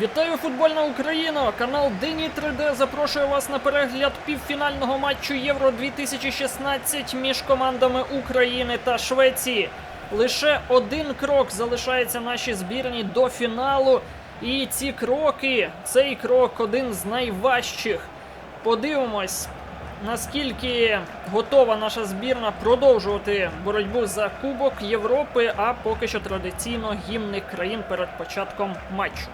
Вітаю футбольна Україна! Канал Дині 3D запрошує вас на перегляд півфінального матчу Євро 2016 між командами України та Швеції. Лише один крок залишається нашій збірні до фіналу. І ці кроки, цей крок один з найважчих. Подивимось, наскільки готова наша збірна продовжувати боротьбу за Кубок Європи, а поки що традиційно гімни країн перед початком матчу.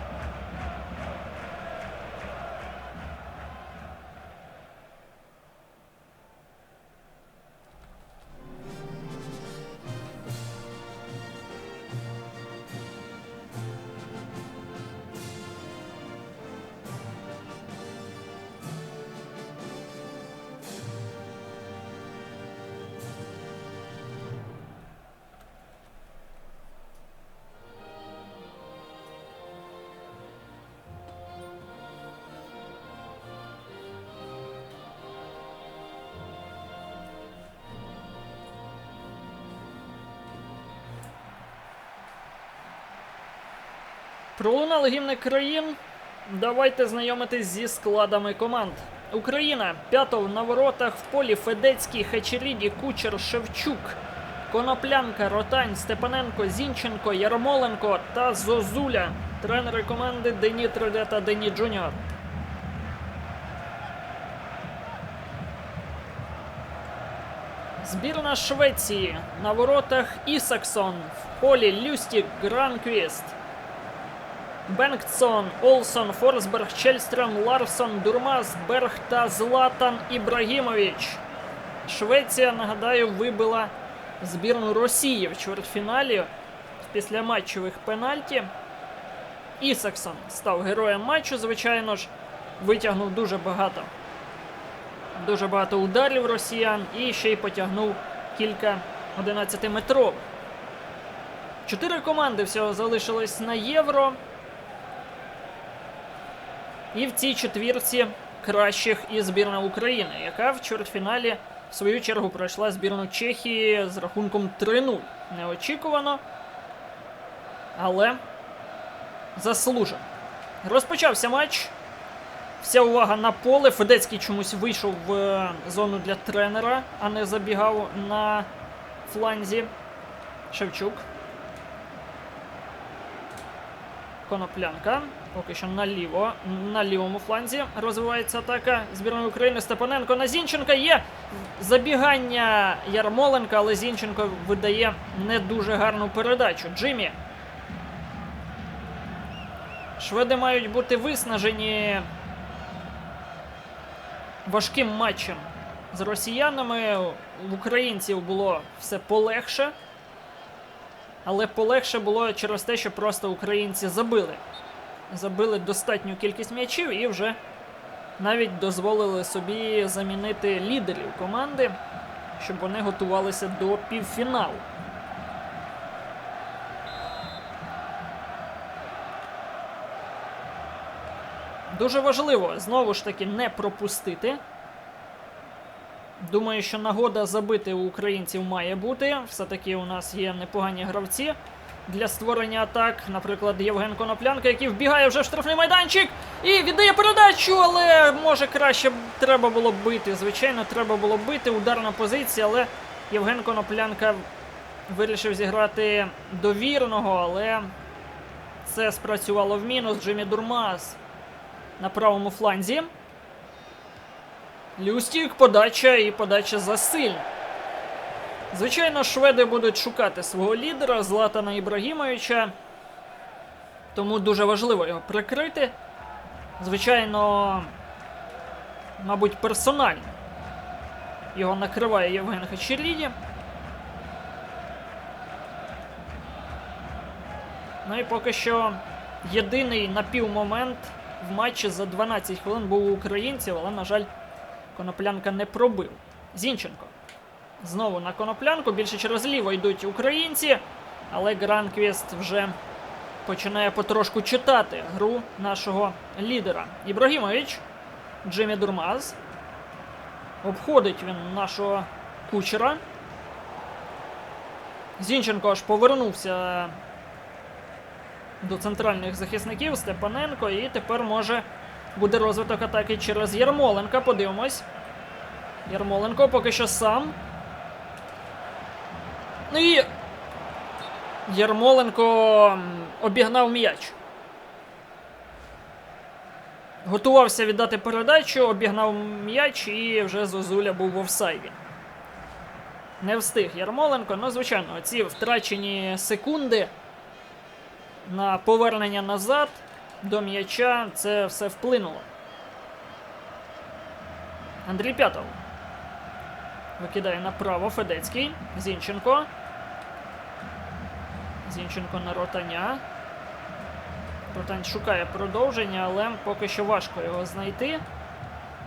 Пролунали гімни країн. Давайте знайомитись зі складами команд. Україна п'ятов на воротах в полі Федецький, Хачеріді, Кучер, Шевчук, Коноплянка, Ротань, Степаненко, Зінченко, Ярмоленко та Зозуля. Тренери команди Дені 3D та Дені Джуніор. Збірна Швеції на воротах Ісаксон, в полі Люстік, Гранквіст. Бенгтсон, Олсон, Форсберг, Чельстрем, Ларсон, Дурмас, Берг та Златан Ібрагімович. Швеція, нагадаю, вибила збірну Росії в чвертьфіналі після матчових пенальті. Ісаксон став героєм матчу, звичайно ж, витягнув дуже багато. Дуже багато ударів росіян і ще й потягнув кілька 11-метрових. Чотири команди всього залишились на євро. І в цій четвірці кращих і збірна України, яка в чвертьфіналі в свою чергу пройшла збірну Чехії з рахунком 3-0. Неочікувано, але заслужено. Розпочався матч. Вся увага на поле. Федецький чомусь вийшов в е, зону для тренера, а не забігав на фланзі. Шевчук. Коноплянка. Поки що наліво. На лівому фланзі розвивається атака збірної України. Степаненко на Зінченка є забігання Ярмоленка, але Зінченко видає не дуже гарну передачу. Джиммі. Шведи мають бути виснажені важким матчем з росіянами. В українців було все полегше. Але полегше було через те, що просто українці забили. Забили достатню кількість м'ячів і вже навіть дозволили собі замінити лідерів команди, щоб вони готувалися до півфіналу. Дуже важливо знову ж таки не пропустити. Думаю, що нагода забити у українців має бути. Все-таки у нас є непогані гравці для створення атак. Наприклад, Євген Коноплянка, який вбігає вже в штрафний майданчик і віддає передачу, але може краще треба було бити. Звичайно, треба було бити. Ударна позиція, але Євген Коноплянка вирішив зіграти довірного, але це спрацювало в мінус. Джиммі Дурмас на правому фланзі. Люстік, подача і подача засильна. Звичайно, шведи будуть шукати свого лідера Златана Ібрагімовича. Тому дуже важливо його прикрити. Звичайно, мабуть, персонально. Його накриває Євген Хачеріді. Ну і поки що єдиний напівмомент в матчі за 12 хвилин був у українців, але, на жаль, Коноплянка не пробив. Зінченко. Знову на коноплянку. Більше через ліво йдуть українці. Але Гранквіст вже починає потрошку читати гру нашого лідера. Ібрагімович. Джиммі Дурмаз. Обходить він нашого кучера. Зінченко аж повернувся до центральних захисників Степаненко. І тепер може буде розвиток атаки через Ярмоленка. Подивимось. Ярмоленко поки що сам. Ну і Ярмоленко обігнав м'яч. Готувався віддати передачу, обігнав м'яч і вже Зозуля був в офсайді. Не встиг Ярмоленко. Ну, звичайно, ці втрачені секунди на повернення назад до м'яча це все вплинуло. Андрій П'ятов. Викидає направо Федецький. Зінченко. Зінченко на ротаня. Ротань шукає продовження, але поки що важко його знайти.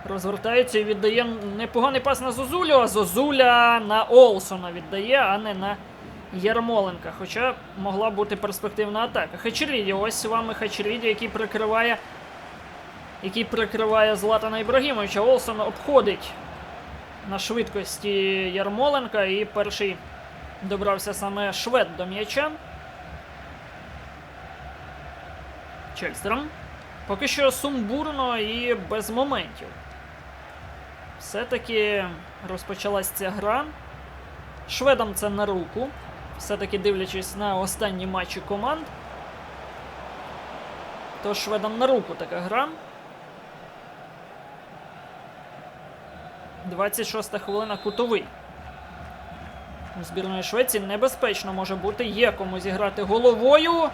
Розвертається і віддає непоганий пас на Зозулю, а Зозуля на Олсона віддає, а не на Ярмоленка. Хоча могла бути перспективна атака. Хачеріді, ось вам і Хачеріді, який прикриває. Який прикриває Златана Ібрагімовича. Олсон обходить на швидкості Ярмоленка, і перший добрався саме швед до м'яча. Чельстром. Поки що сумбурно і без моментів. Все-таки розпочалась ця гра. Шведам це на руку. Все-таки дивлячись на останні матчі команд. То шведам на руку така гра. 26 хвилина кутовий. У збірної Швеції небезпечно може бути. Є кому зіграти головою.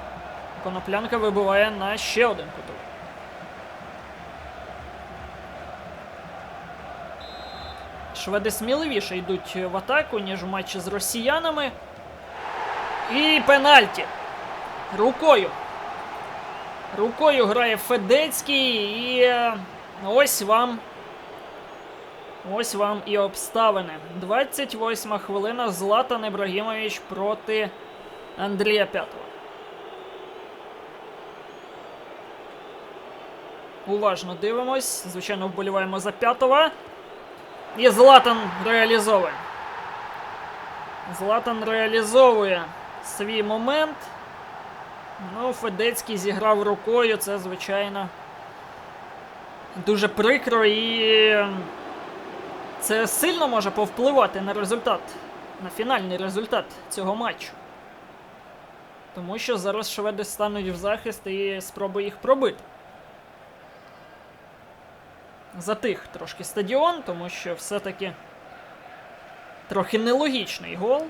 Коноплянка вибиває на ще один кутовий. Шведи сміливіше йдуть в атаку, ніж у матчі з росіянами. І пенальті. Рукою. Рукою грає Федецький і е, ось вам. Ось вам і обставини. 28 хвилина Златан Ібрагімович проти Андрія П'ятого. Уважно дивимось. Звичайно, вболіваємо за п'ятого. І Златан реалізовує. Златан реалізовує свій момент. Ну, Федецький зіграв рукою, це, звичайно, дуже прикро і це сильно може повпливати на результат, на фінальний результат цього матчу. Тому що зараз шведи стануть в захист і спробують їх пробити. Затих трошки стадіон, тому що все-таки трохи нелогічний гол.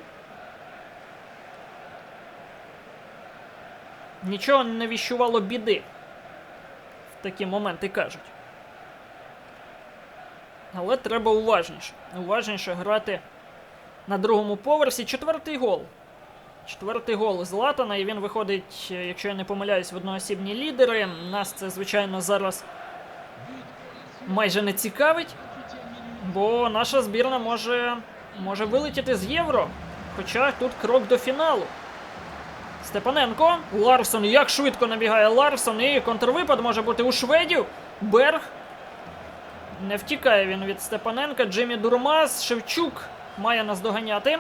Нічого не віщувало біди. В такі моменти кажуть. Але треба уважніше. Уважніше грати на другому поверсі. Четвертий гол. Четвертий гол Златана, і він виходить, якщо я не помиляюсь, в одноосібні лідери. Нас це, звичайно, зараз майже не цікавить, бо наша збірна може, може вилетіти з євро. Хоча тут крок до фіналу. Степаненко. Ларсон. Як швидко набігає Ларсон. І контрвипад може бути у шведів. Берг. Не втікає він від Степаненка. Джиммі Дурмас. Шевчук має нас доганяти.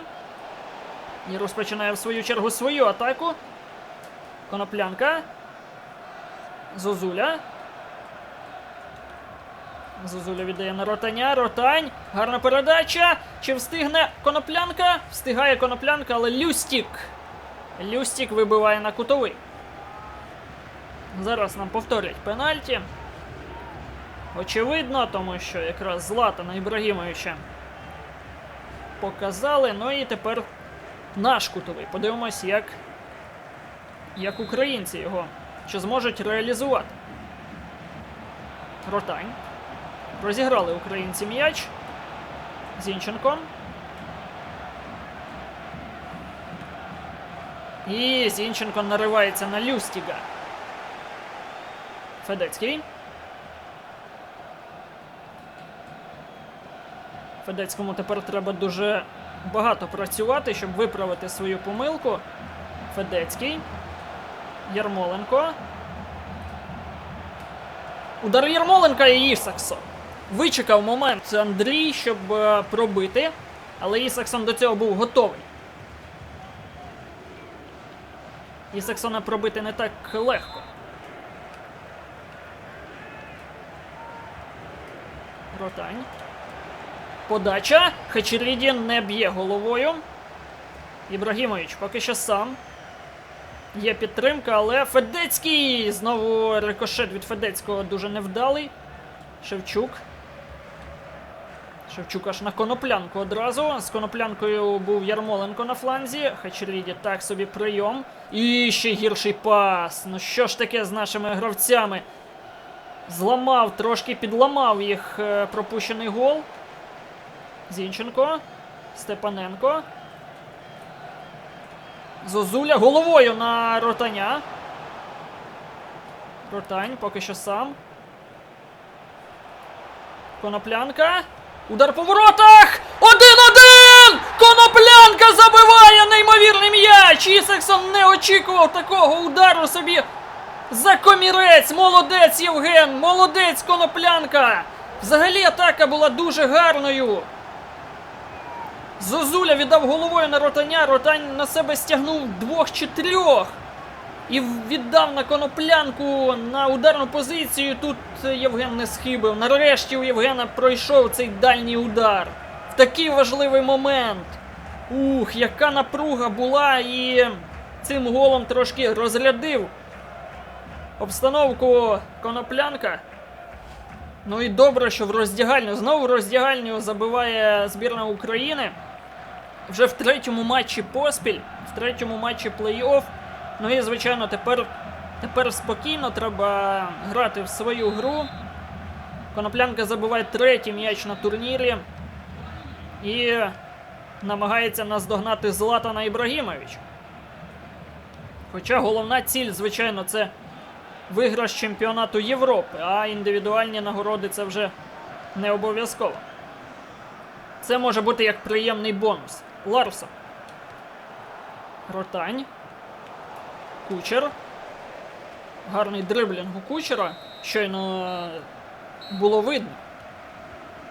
І розпочинає в свою чергу свою атаку. Коноплянка. Зозуля. Зозуля віддає на ротаня. Ротань. Гарна передача. Чи встигне коноплянка? Встигає коноплянка, але Люстік. Люстік вибиває на кутовий. Зараз нам повторять пенальті. Очевидно, тому що якраз Златана Ібрагімовича показали. Ну і тепер наш кутовий. Подивимось, як, як українці його чи зможуть реалізувати. Ротань. Розіграли українці м'яч. Зінченко. І Зінченко наривається на Люстіга. Федецький. Федецькому тепер треба дуже багато працювати, щоб виправити свою помилку. Федецький. Ярмоленко. Удар Ярмоленка і Ісаксон. Вичекав момент Андрій, щоб е, пробити, але Ісаксон до цього був готовий. Ісаксона пробити не так легко. Ротань. Подача. Хачеріді не б'є головою. Ібрагімович поки що сам. Є підтримка, але Федецький! Знову рикошет від Федецького дуже невдалий. Шевчук. Шевчук аж на коноплянку одразу. З коноплянкою був Ярмоленко на фланзі. Хачеріді так собі прийом. І ще гірший пас. Ну що ж таке з нашими гравцями? Зламав, трошки підламав їх е, пропущений гол. Зінченко. Степаненко. Зозуля головою на ротаня. Ротань поки що сам. Коноплянка. Удар по воротах! Один-один! Коноплянка забиває неймовірний м'яч! Ісаксон не очікував такого удару собі за комірець! Молодець Євген! Молодець Коноплянка! Взагалі атака була дуже гарною. Зозуля віддав головою на ротаня, ротань на себе стягнув двох чи трьох. І віддав на коноплянку на ударну позицію. Тут Євген не схибив. Нарешті у Євгена пройшов цей дальній удар. В такий важливий момент. Ух, яка напруга була, і цим голом трошки розрядив обстановку коноплянка. Ну і добре, що в роздягальню. Знову роздягальню забиває збірна України. Вже в третьому матчі поспіль, в третьому матчі плей-офф. Ну і, звичайно, тепер, тепер спокійно треба грати в свою гру. Коноплянка забиває третій м'яч на турнірі. І намагається наздогнати Златана Ібрагімович. Хоча головна ціль, звичайно, це виграш чемпіонату Європи, а індивідуальні нагороди це вже не обов'язково. Це може бути як приємний бонус. Ларсон. Ротань. Кучер. Гарний дриблінг у кучера. Щойно е, було видно,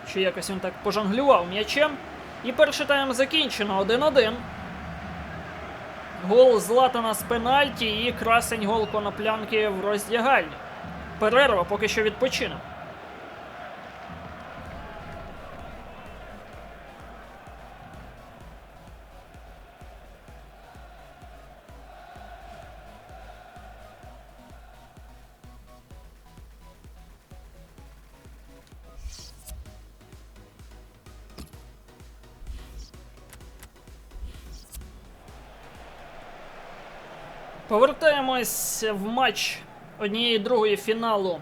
що якось він так пожонглював м'ячем. І перший тайм закінчено 1-1. Гол Златана з пенальті і красень гол коноплянки в роздягальні. Перерва поки що відпочинок. Повертаємось в матч однієї другої фіналу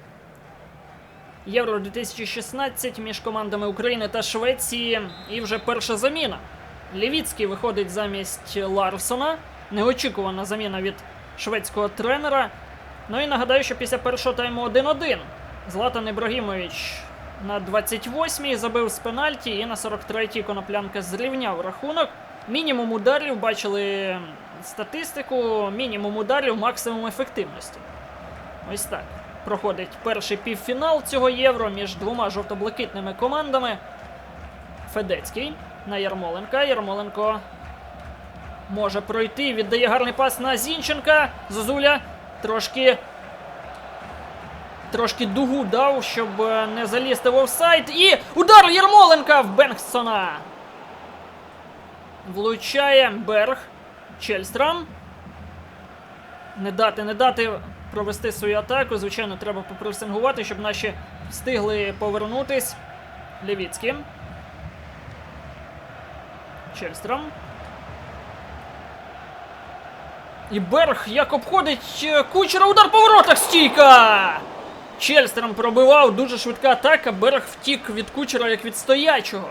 Євро 2016 між командами України та Швеції. І вже перша заміна. Лівіцький виходить замість Ларсона. Неочікувана заміна від шведського тренера. Ну і нагадаю, що після першого тайму 1-1 Златан Ібрагімович на 28-й забив з пенальті і на 43-й коноплянка зрівняв рахунок. Мінімум ударів бачили статистику, мінімум ударів, максимум ефективності. Ось так. Проходить перший півфінал цього євро між двома жовто-блакитними командами. Федецький на Ярмоленка. Ярмоленко може пройти. Віддає гарний пас на Зінченка. Зозуля трошки. Трошки дугу дав, щоб е, не залізти в офсайд. І удар Ярмоленка в Бенгсона. Влучає Берг. Чельстрам. Не дати, не дати провести свою атаку. Звичайно, треба попресингувати, щоб наші встигли повернутись. Лівіцький. Чельстрам. І Берг як обходить е, кучера удар по воротах. Стійка! Чельстрам пробивав, дуже швидка атака. Берг втік від кучера як від стоячого.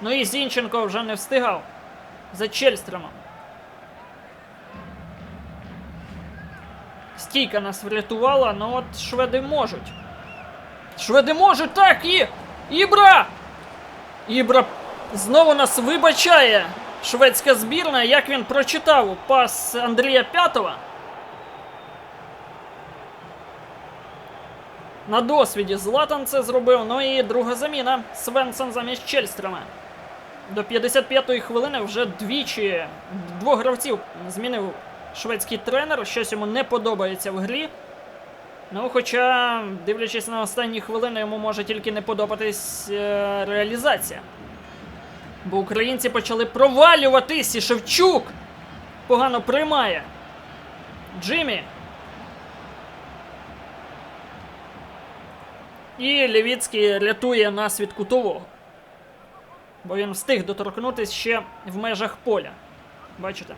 Ну і Зінченко вже не встигав за Чельстромом. Стійка нас врятувала, ну от шведи можуть. Шведи можуть, так, і. Ібра! Ібра знову нас вибачає. Шведська збірна, як він прочитав пас Андрія П'ятова. На досвіді Златан це зробив. Ну і друга заміна. Свенсон замість Чельстрема. До 55-ї хвилини вже двічі двох гравців змінив шведський тренер. Щось йому не подобається в грі. Ну, хоча, дивлячись на останні хвилини, йому може тільки не подобатись е, реалізація. Бо українці почали провалюватись і Шевчук погано приймає. Джиммі. І Лівіцький рятує нас від кутового. Бо він встиг доторкнутися ще в межах поля. Бачите?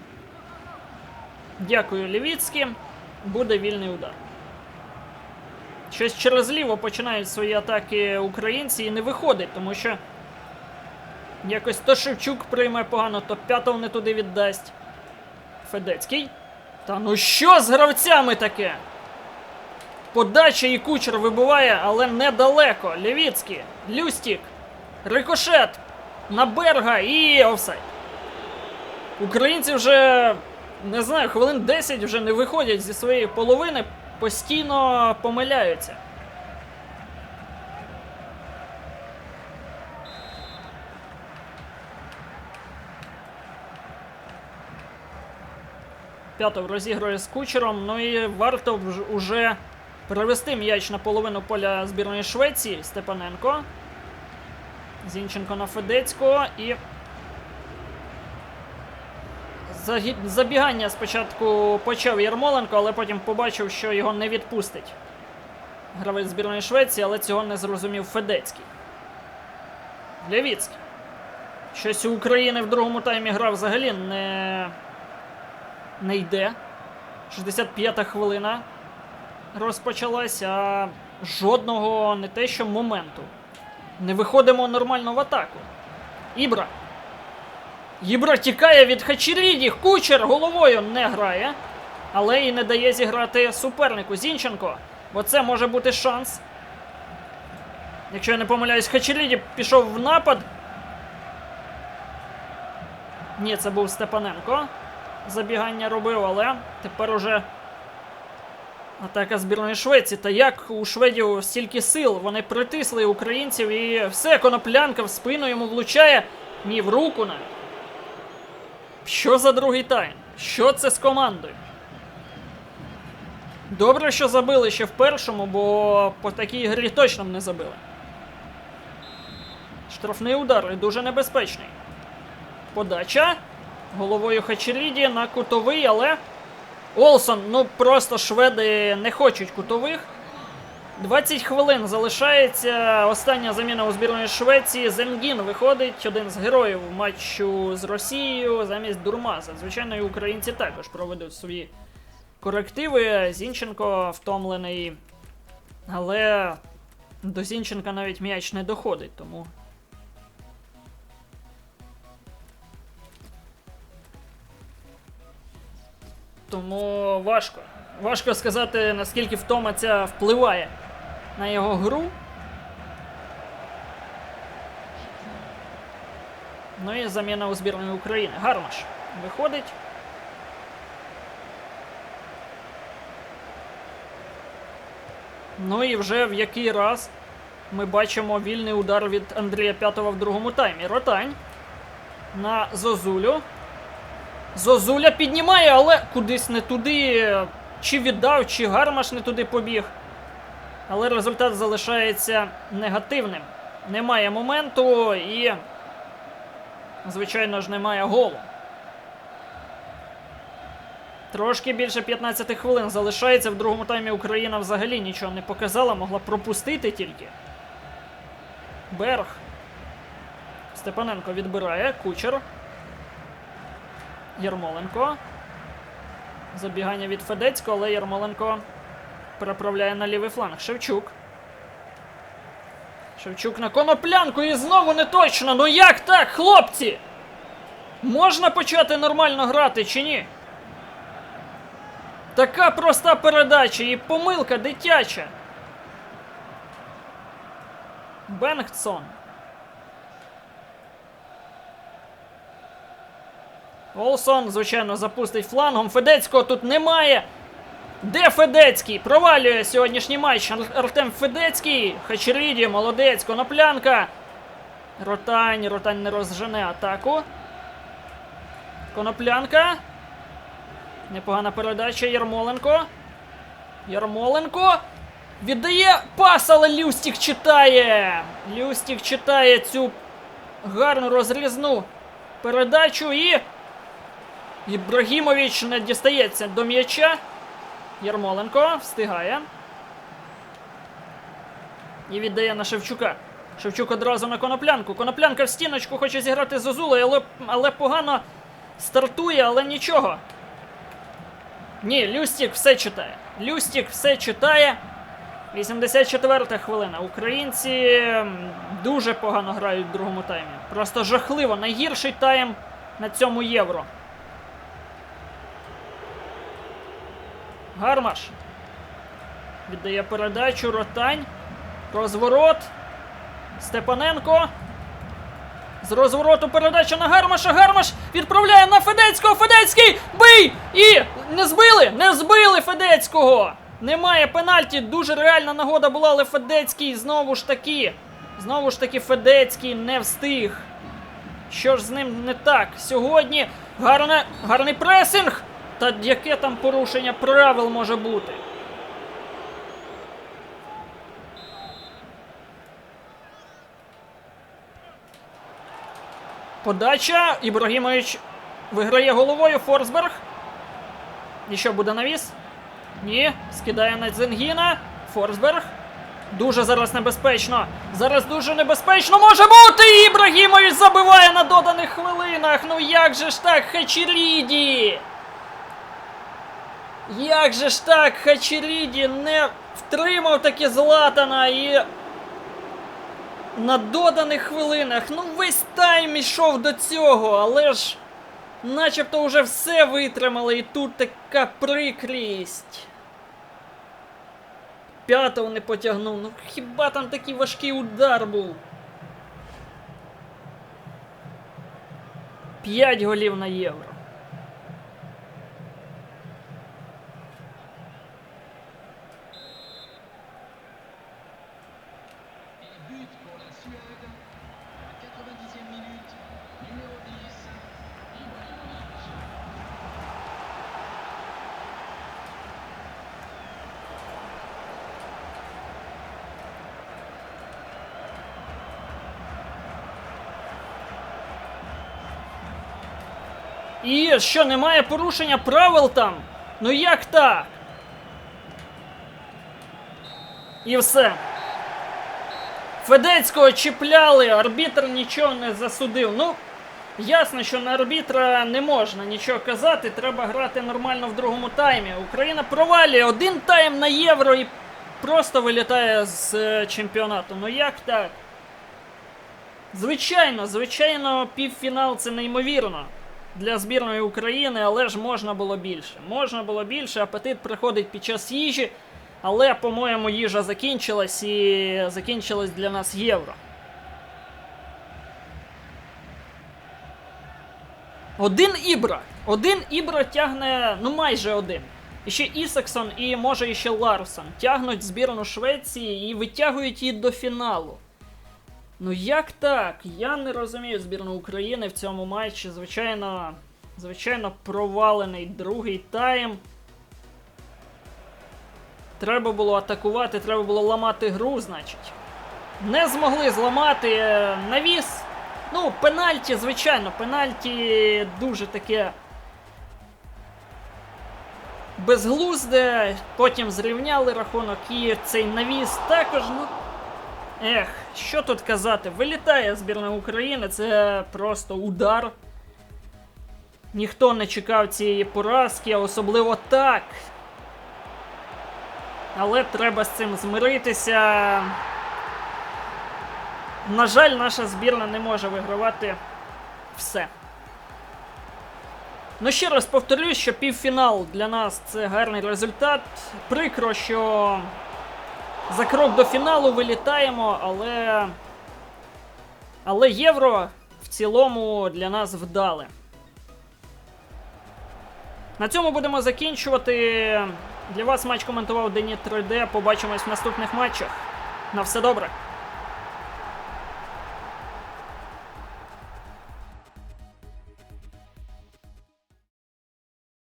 Дякую, Лівіцький. Буде вільний удар. Щось через ліво починають свої атаки українці і не виходить, тому що якось то Шевчук прийме погано, то п'ятов не туди віддасть. Федецький. Та ну що з гравцями таке? Подача і кучер вибиває, але недалеко. Лівіцький, Люстік, Рикошет на Берга і офсайд. Українці вже не знаю, хвилин 10 вже не виходять зі своєї половини, постійно помиляються. П'ятов розігрує з кучером. Ну і варто вж- уже перевести м'яч на половину поля збірної Швеції Степаненко. Зінченко на Федецького і. Забігання спочатку почав Ярмоленко, але потім побачив, що його не відпустить. Гравець збірної Швеції, але цього не зрозумів Федецький. Левіцький. Щось у України в другому таймі гра взагалі не, не йде. 65-та хвилина розпочалась, а жодного не те, що моменту. Не виходимо нормально в атаку. Ібра. Ібра тікає від Хачеріді. Кучер головою не грає. Але і не дає зіграти супернику Зінченко. Бо це може бути шанс. Якщо я не помиляюсь, Хачеріді пішов в напад. Ні, це був Степаненко. Забігання робив, але тепер уже атака збірної Швеції. Та як у шведів стільки сил, вони притисли українців і все, коноплянка в спину йому влучає. Ні, в руку навіть. Що за другий тайм? Що це з командою? Добре, що забили ще в першому, бо по такій грі точно не забили. Штрафний удар і дуже небезпечний. Подача. Головою Хачеріді на кутовий, але. Олсон, ну просто шведи не хочуть кутових. 20 хвилин залишається. Остання заміна у збірної Швеції. Зенгін виходить, один з героїв матчу з Росією замість Дурмаза. Звичайно, і українці також проведуть свої корективи. Зінченко втомлений. Але до Зінченка навіть м'яч не доходить, тому. Тому важко. Важко сказати, наскільки втома ця впливає на його гру. Ну і заміна у збірної України. Гармаш виходить. Ну і вже в який раз ми бачимо вільний удар від Андрія П'ятова в другому таймі. Ротань на Зозулю. Зозуля піднімає, але кудись не туди. Чи віддав, чи гармаш не туди побіг. Але результат залишається негативним. Немає моменту і, звичайно ж, немає голу. Трошки більше 15 хвилин залишається. В другому таймі Україна взагалі нічого не показала, могла пропустити тільки. Берг. Степаненко відбирає. Кучер. Ярмоленко. Забігання від Федецького, але Ярмоленко переправляє на лівий фланг. Шевчук. Шевчук на коноплянку і знову не точно. Ну як так, хлопці? Можна почати нормально грати чи ні? Така проста передача і помилка дитяча. Бенгтсон. Олсон, звичайно, запустить флангом. Федецького тут немає. Де Федецький? Провалює сьогоднішній матч. Артем Федецький. Хачеріді, молодець, коноплянка. Ротань, Ротань не розжене атаку. Коноплянка. Непогана передача. Ярмоленко. Ярмоленко. Віддає пас, але Люстік читає. Люстік читає цю гарну розрізну передачу і. Ібрагімович не дістається до м'яча. Ярмоленко встигає. І віддає на Шевчука. Шевчук одразу на коноплянку. Коноплянка в стіночку хоче зіграти з Озулою, але, але погано стартує, але нічого. Ні, Люстік все читає. Люстік все читає. 84-та хвилина. Українці дуже погано грають в другому таймі. Просто жахливо. Найгірший тайм на цьому євро. Гармаш. Віддає передачу. Ротань. Розворот. Степаненко. З розвороту передача на Гармаша. Гармаш відправляє на Федецького. Федецький! Бий! І не збили! Не збили Федецького! Немає пенальті. Дуже реальна нагода була, але Федецький знову ж таки. Знову ж таки, Федецький не встиг. Що ж з ним не так? Сьогодні гарне, гарний пресинг! Та яке там порушення правил може бути? Подача. Ібрагімович виграє головою. Форсберг. І що буде навіс? Ні. Скидає на Дзенгіна. Форсберг. Дуже зараз небезпечно. Зараз дуже небезпечно може бути. Ібрагімович забиває на доданих хвилинах. Ну як же ж так, Хачеріді? Як же ж так, Хачеріді не втримав таки Златана і на доданих хвилинах. Ну, весь тайм ішов до цього, але ж начебто вже все витримали, і тут така прикрість. П'ятого не потягнув. Ну хіба там такий важкий удар був? П'ять голів на євро. І що, немає порушення правил там? Ну як так? І все. Федецького чіпляли, арбітр нічого не засудив. Ну, ясно, що на арбітра не можна нічого казати, треба грати нормально в другому таймі. Україна провалює один тайм на євро і просто вилітає з е, чемпіонату. Ну як так? Звичайно, звичайно, півфінал це неймовірно для збірної України, але ж можна було більше. Можна було більше, апетит приходить під час їжі, але, по-моєму, їжа закінчилась і закінчилось для нас євро. Один Ібра. Один Ібра тягне, ну майже один. І ще Ісаксон і може іще Ларсон тягнуть збірну Швеції і витягують її до фіналу. Ну як так? Я не розумію збірну України в цьому матчі. Звичайно, звичайно, провалений другий тайм. Треба було атакувати, треба було ламати гру, значить. Не змогли зламати е, навіс. Ну, пенальті, звичайно, пенальті дуже таке. Безглузде, потім зрівняли рахунок і цей навіс також, ну. Ех, що тут казати? Вилітає збірна України, це просто удар. Ніхто не чекав цієї поразки, особливо так. Але треба з цим змиритися. На жаль, наша збірна не може вигравати все. Ну, ще раз повторюсь, що півфінал для нас це гарний результат. Прикро, що за крок до фіналу вилітаємо, але. Але євро в цілому для нас вдале. На цьому будемо закінчувати. Для вас матч коментував Дені 3D. Побачимось в наступних матчах. На все добре.